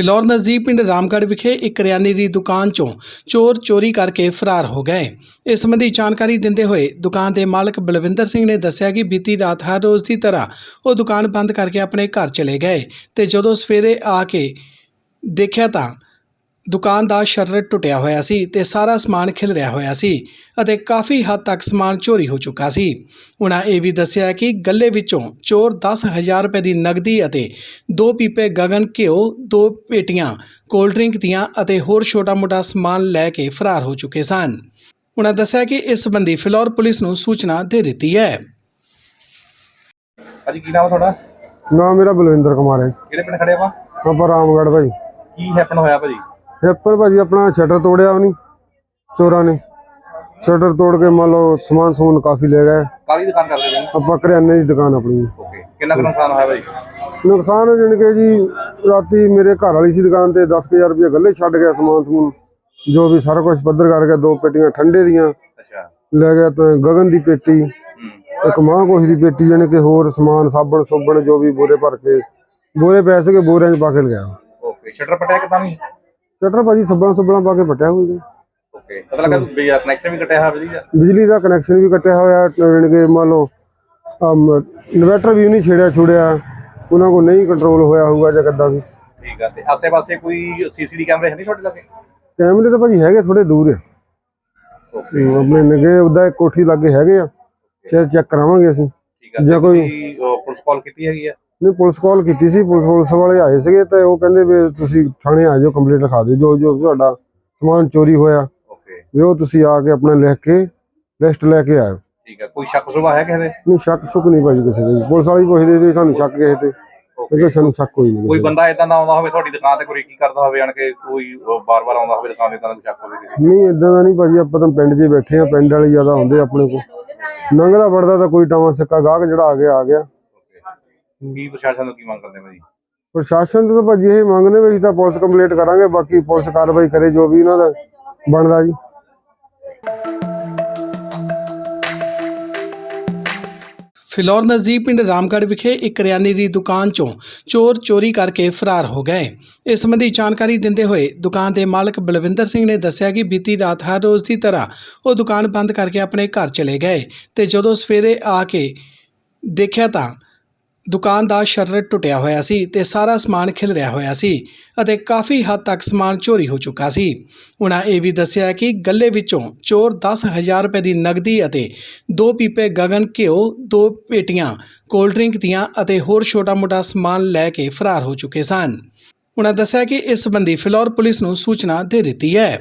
ਫਿਲੌਰ ਨਜ਼ਦੀਕ ਪਿੰਡ ਰਾਮਗੜ੍ਹ ਵਿਖੇ ਇੱਕ ਕਰਿਆਨੇ ਦੀ ਦੁਕਾਨ ਚੋਂ ਚੋਰ ਚੋਰੀ ਕਰਕੇ ਫਰਾਰ ਹੋ ਗਏ। ਇਸ ਸੰਬੰਧੀ ਜਾਣਕਾਰੀ ਦਿੰਦੇ ਹੋਏ ਦੁਕਾਨ ਦੇ ਮਾਲਕ ਬਲਵਿੰਦਰ ਸਿੰਘ ਨੇ ਦੱਸਿਆ ਕਿ ਬੀਤੀ ਰਾਤ ਹਰ ਰੋਜ਼ ਦੀ ਤਰ੍ਹਾਂ ਉਹ ਦੁਕਾਨ ਬੰਦ ਕਰਕੇ ਆਪਣੇ ਘਰ ਚਲੇ ਗਏ ਤੇ ਜਦੋਂ ਸਵੇਰੇ ਆ ਕੇ ਦੇਖਿਆ ਤਾਂ ਦੁਕਾਨ ਦਾ ਸ਼ਟਰ ਟੁੱਟਿਆ ਹੋਇਆ ਸੀ ਤੇ ਸਾਰਾ ਸਮਾਨ ਖਿਲ ਰਿਹਾ ਹੋਇਆ ਸੀ ਅਤੇ ਕਾਫੀ ਹੱਦ ਤੱਕ ਸਮਾਨ ਚੋਰੀ ਹੋ ਚੁੱਕਾ ਸੀ। ਉਹਨਾਂ ਇਹ ਵੀ ਦੱਸਿਆ ਕਿ ਗੱਲੇ ਵਿੱਚੋਂ ਚੋਰ 10000 ਰੁਪਏ ਦੀ ਨਗਦੀ ਅਤੇ ਦੋ ਪੀਪੇ ਗਗਨ ਘਿਓ ਦੋ ਪੇਟੀਆਂ ਕੋਲਡ ਡਰਿੰਕ ਦੀਆਂ ਅਤੇ ਹੋਰ ਛੋਟਾ-ਮੋਟਾ ਸਮਾਨ ਲੈ ਕੇ ਫਰਾਰ ਹੋ ਚੁੱਕੇ ਸਨ। ਉਹਨਾਂ ਦੱਸਿਆ ਕਿ ਇਸ ਸੰਬੰਧੀ ਫਿਲੌਰ ਪੁਲਿਸ ਨੂੰ ਸੂਚਨਾ ਦੇ ਦਿੱਤੀ ਹੈ। ਭਾਜੀ ਕੀ ਨਾਮ ਆ ਤੁਹਾਡਾ? ਨਾਮ ਮੇਰਾ ਬਲਵਿੰਦਰ ਕੁਮਾਰ ਹੈ। ਕਿਹੜੇ ਪਿੰਡ ਖੜੇ ਆਪਾਂ? ਆਪਾਂ ਰਾਮਗੜ੍ਹ ਭਾਈ। ਕੀ ਹੈਪਨ ਹੋਇਆ ਭਾਜੀ? ਹੈਪਰ ਭਾਜੀ ਆਪਣਾ ਸ਼ਟਰ ਤੋੜਿਆ ਉਹਨੇ ਚੋਰਾਂ ਨੇ। ਸ਼ਟਰ ਤੋੜ ਕੇ ਮੰਨ ਲਓ ਸਮਾਨ ਸਮੂਨ ਕਾਫੀ ਲੈ ਗਏ। ਕਾਹਦੀ ਦੁਕਾਨ ਕਰਦੇ ਜੀ ਆਪਾਂ ਕਰਿਆਨੇ ਦੀ ਦੁਕਾਨ ਆਪਣੀ। ਓਕੇ ਕਿੰਨਾ ਕੁ ਨੁਕਸਾਨ ਹੋਇਆ ਨੁਕਸਾਨ ਜਣ ਕੇ ਜੀ ਰਾਤੀ ਮੇਰੇ ਘਰ ਵਾਲੀ ਸੀ ਦੁਕਾਨ ਤੇ 10000 ਰੁਪਏ ਗੱਲੇ ਛੱਡ ਗਿਆ ਸਮਾਨ ਸਮੂਨ। ਜੋ ਵੀ ਸਾਰਾ ਕੁਝ ਪੱਧਰ ਕਰਕੇ ਦੋ ਪੇਟੀਆਂ ਠੰਡੇ ਦੀਆਂ। ਅੱਛਾ। ਲੈ ਗਿਆ ਤਾਂ ਗਗਨ ਦੀ ਪੇਟੀ ਇੱਕ ਮਾਂ ਕੋਸ਼ ਦੀ ਪੇਟੀ ਜਾਣੀ ਕਿ ਹੋਰ ਸਮਾਨ ਸਾਬਣ ਸੁਬਣ ਜੋ ਵੀ ਬੋਰੇ ਭਰ ਕੇ ਬੋਰੇ ਪੈਸੇ ਕੇ ਬੋਰਿਆਂ 'ਚ ਪਾ ਕੇ ਲਿਆ ਓਕੇ ਸ਼ਟਰ ਪਟਿਆ ਕਿਦਾਂ ਨਹੀਂ? ਸ਼ਟਰ ਭਾਜੀ ਸੱਬਣਾ ਸੁਬਣਾ ਪਾ ਕੇ ਪਟਿਆ ਹੋਇਆ ਓਕੇ ਪਤਾ ਲੱਗਾ ਵੀ ਕਨੈਕਸ਼ਨ ਵੀ ਕੱਟਿਆ ਹੋਇਆ ਬਿਜਲੀ ਦਾ ਬਿਜਲੀ ਦਾ ਕਨੈਕਸ਼ਨ ਵੀ ਕੱਟਿਆ ਹੋਇਆ ਜਾਣੀ ਕਿ ਮੰਨ ਲਓ ਇਨਵਰਟਰ ਵੀ ਨਹੀਂ ਛੇੜਿਆ ਛੁੜਿਆ ਉਹਨਾਂ ਕੋ ਨਹੀਂ ਕੰਟਰੋਲ ਹੋਇਆ ਹੋਊਗਾ ਜਾਂ ਕਿੱਦਾਂ ਵੀ। ਠੀਕ ਆ ਤੇ ਆਸੇ-ਪਾਸੇ ਕੋਈ ਸੀਸੀਟੀ ਕੈਮਰੇ ਹੈ ਨਹੀਂ ਤੁਹਾਡੇ ਲੱਗੇ? ਕੈਮਰੇ ਤਾਂ ਭਾਜੀ ਹੈਗੇ ਥੋੜੇ ਦੂਰ ਆ। ਓਕੇ ਹਮ, ਆਪਣੇ ਨਗੇ ਉਹਦਾ ਇੱਕ ਕੋਠੀ ਲੱਗੇ ਹੈਗੇ ਆ ਚੈੱਕ ਚੈੱਕ ਕਰਾਵਾਂਗੇ ਅਸੀਂ। ਠੀਕ ਆ ਜਾਂ ਕੋਈ- ਪੁਲਿਸ ਕਾਲ ਕੀਤੀ ਹੈਗੀ ਆ? ਨਹੀਂ ਪੁਲਿਸ ਕਾਲ ਕੀਤੀ ਸੀ ਪੁਲਿਸ ਪੁਲਿਸ ਵਾਲੇ ਆਏ ਸੀਗੇ ਤੇ ਉਹ ਕਹਿੰਦੇ ਵੀ ਤੁਸੀਂ ਥਾਣੇ ਆ ਜਾਓ ਕੰਪਲੀਟ ਲਿਖਾ ਦਿਓ ਜੋ ਜੋ ਤੁਹਾਡਾ ਸਮਾਨ ਚੋਰੀ ਹੋਇਆ। ਓਕੇ ਵੀ ਉਹ ਤੁਸੀਂ ਆ ਕੇ ਆਪਣਾ ਲਿਖ ਕੇ ਲਿਸਟ ਲੈ ਕੇ ਆਇਓ। ਠੀਕ ਆ ਕੋਈ ਸ਼ੱਕ ਸੁਭਾ ਹੈ ਕਿਸੇ ਦੇ? ਨਹੀਂ ਸ਼ੱਕ ਸ਼ੁਕ ਨਹੀਂ ਭਾਜੀ ਕਿਸੇ ਦੇ। ਪੁਲਿਸ ਵਾਲੇ ਹੀ ਪੁੱਛਦੇ ਵੀ ਸਾਨੂੰ ਸ਼ੱਕ ਕਿਸੇ ਤੇ। ਓਕੇ ਕਿਉਂਕਿ ਸਾਨੂੰ ਸ਼ੱਕ ਕੋਈ ਨਹੀਂ ਕੋਈ ਕਿਸੇ। ਬੰਦਾ ਇਦਾਂ ਦਾ ਆਉਂਦਾ ਹੋਵੇ ਤੁਹਾਡੀ ਦੁਕਾਨ ਤੇ ਕੋਈ ਕੀ ਕਰਦਾ ਹੋਵੇ ਆਣ ਕੇ ਕੋਈ ਬਾਰ-ਬਾਰ ਆਉਂਦਾ ਹੋਵੇ ਦੁਕਾਨ ਤੇ ਇਦਾਂ ਦਾ ਸ਼ੱਕ ਹੋਵੇ ਕਿਸੇ ਨੂੰ? ਨਹੀਂ ਇਦਾਂ ਦਾ ਨਹੀਂ ਭਾਜੀ ਆਪਾਂ ਤਾਂ ਪਿੰਡ 'ਚ ਹੀ ਬੈਠੇ ਆ ਪਿੰਡ ਵਾਲੇ ਜ਼ਿਆਦਾ ਹੁੰਦੇ ਆਪਣੇ ਕੋਲ। ਲੰਘਦਾ ਵੜਦਾ ਤਾਂ ਕੋਈ ਟਾਵਾਂ ਸਿੱਕਾ ਗਾਹਕ ਜਿਹੜਾ ਆ ਗਿਆ ਆ ਗਿਆ। ਕੀ ਪ੍ਰਸ਼ਾਸਨ ਨੂੰ ਕੀ ਮੰਗ ਕਰਦੇ ਭਾਜੀ? ਪ੍ਰਸ਼ਾਸਨ ਤੋਂ ਤਾਂ ਭਾਜੀ ਇਹ ਮੰਗਦੇ ਵੀ ਅਸੀਂ ਤਾਂ ਪੁਲਿਸ ਕੰਪਲੀਟ ਕਰਾਂਗੇ ਬਾਕੀ ਪੁਲਿਸ ਕਾਰਵਾਈ ਕਰੇ ਜੋ ਵੀ ਇਹਨਾਂ ਦਾ ਬਣਦਾ ਜੀ। ਫਿਲੌਰ ਨਜ਼ਦੀਕ ਪਿੰਡ ਰਾਮਗੜ੍ਹ ਵਿਖੇ ਇੱਕ ਕਰਿਆਨੇ ਦੀ ਦੁਕਾਨ ਚੋਂ ਚੋਰ ਚੋਰੀ ਕਰਕੇ ਫਰਾਰ ਹੋ ਗਏ। ਇਸ ਸੰਬੰਧੀ ਜਾਣਕਾਰੀ ਦਿੰਦੇ ਹੋਏ ਦੁਕਾਨ ਦੇ ਮਾਲਕ ਬਲਵਿੰਦਰ ਸਿੰਘ ਨੇ ਦੱਸਿਆ ਕਿ ਬੀਤੀ ਰਾਤ ਹਰ ਰੋਜ਼ ਦੀ ਤਰ੍ਹਾਂ ਉਹ ਦੁਕਾਨ ਬੰਦ ਕਰਕੇ ਆਪਣੇ ਘਰ ਚਲੇ ਗਏ ਤੇ ਜਦੋਂ ਸਵੇਰੇ ਆ ਕੇ ਦੇਖਿਆ ਤਾਂ ਦੁਕਾਨ ਦਾ ਸ਼ਟਰ ਟੁੱਟਿਆ ਹੋਇਆ ਸੀ ਤੇ ਸਾਰਾ ਸਮਾਨ ਖਿਲ ਰਿਹਾ ਹੋਇਆ ਸੀ ਅਤੇ ਕਾਫੀ ਹੱਦ ਤੱਕ ਸਮਾਨ ਚੋਰੀ ਹੋ ਚੁੱਕਾ ਸੀ। ਉਹਨਾਂ ਇਹ ਵੀ ਦੱਸਿਆ ਕਿ ਗੱਲੇ ਵਿੱਚੋਂ ਚੋਰ 10000 ਰੁਪਏ ਦੀ ਨਗਦੀ ਅਤੇ ਦੋ ਪੀਪੇ ਗਗਨ, ਘਿਓ, ਦੋ ਪੇਟੀਆਂ, ਕੋਲਡ ਡਰਿੰਕ ਦੀਆਂ ਅਤੇ ਹੋਰ ਛੋਟਾ-ਮੋਟਾ ਸਮਾਨ ਲੈ ਕੇ ਫਰਾਰ ਹੋ ਚੁੱਕੇ ਸਨ। ਉਹਨਾਂ ਦੱਸਿਆ ਕਿ ਇਸ ਸੰਬੰਧੀ ਫਿਲੌਰ ਪੁਲਿਸ ਨੂੰ ਸੂਚਨਾ ਦੇ ਦਿੱਤੀ ਹੈ।